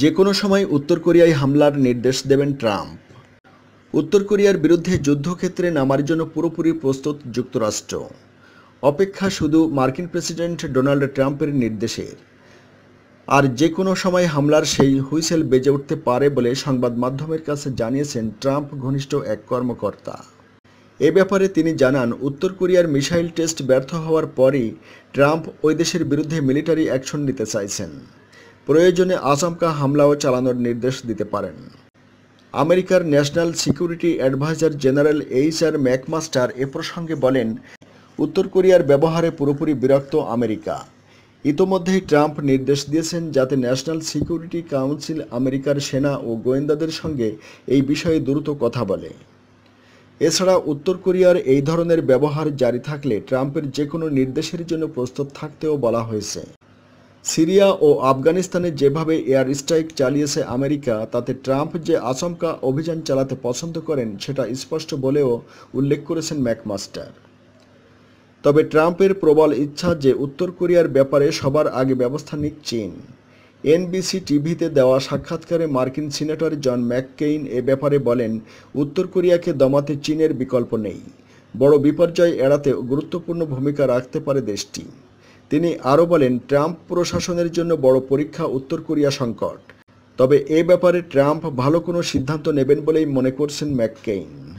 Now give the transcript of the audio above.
যে কোনো সময় উত্তর কোরিয়ায় হামলার নির্দেশ দেবেন ট্রাম্প। উত্তর কোরিয়ার বিরুদ্ধে যুদ্ধক্ষেত্রে নামার জন্য পুরোপুরি প্রস্তুত যুক্তরাষ্ট্র। অপেক্ষা শুধু মার্কিন প্রেসিডেন্ট ডোনাল্ড ট্রাম্পের নির্দেশের আর যে কোনো সময় হামলার সেই হুইসেল বেজে উঠতে পারে বলে সংবাদ মাধ্যমের কাছে জানিয়েছেন ট্রাম্প ঘনিষ্ঠ এক কর্মকর্তা। এ ব্যাপারে তিনি জানান, উত্তর কোরিয়ার মিসাইল টেস্ট ব্যর্থ হওয়ার পরই ট্রাম্প ওই দেশের বিরুদ্ধে মিলিটারি অ্যাকশন নিতে চাইছেন। প্রয়োজনে আচমকা হামলাও চালানোর নির্দেশ দিতে পারেন। আমেরিকার national security adviser general H R McMaster এ প্রসঙ্গে বলেন, উত্তর কোরিয়ার ব্যবহারে পুরোপুরি বিরক্ত আমেরিকা। ইতোমধ্যেই ট্রাম্প নির্দেশ দিয়েছেন যাতে ন্যাশনাল সিকিউরিটি কাউন্সিল আমেরিকার সেনা ও গোয়েন্দাদের সঙ্গে এই বিষয়ে দ্রুত কথা বলে। এছাড়া উত্তর কোরিয়ার এই ধরনের ব্যবহার জারি থাকলে ট্রাম্পের যে কোনো নির্দেশের জন্য প্রস্তুত থাকতেও বলা হয়েছে। সিরিয়া ও আফগানিস্তানে যেভাবে এয়ার স্ট্রাইক চালিয়েছে আমেরিকা, তাতে ট্রাম্প যে আচমকা অভিযান চালাতে পছন্দ করেন, সেটা স্পষ্ট বলেও উল্লেখ করেছেন ম্যাকমাস্টার। তবে ট্রাম্পের প্রবল ইচ্ছা যে উত্তর কোরিয়ার ব্যাপারে সবার আগে ব্যবস্থা নিক চীন। এনবিসি টিভিতে দেওয়া সাক্ষাৎকারে মার্কিন সিনেটর জন ম্যাককেইন এ ব্যাপারে বলেন, উত্তর কোরিয়াকে দমাতে চীনের বিকল্প নেই। বড় বিপর্যয় এড়াতে গুরুত্বপূর্ণ ভূমিকা রাখতে পারে দেশটি। তিনি আরও বলেন, ট্রাম্প প্রশাসনের জন্য বড় পরীক্ষা উত্তর কোরিয়া সংকট। তবে এ ব্যাপারে ট্রাম্প ভালো কোনো সিদ্ধান্ত নেবেন বলেই মনে করছেন ম্যাককেইন।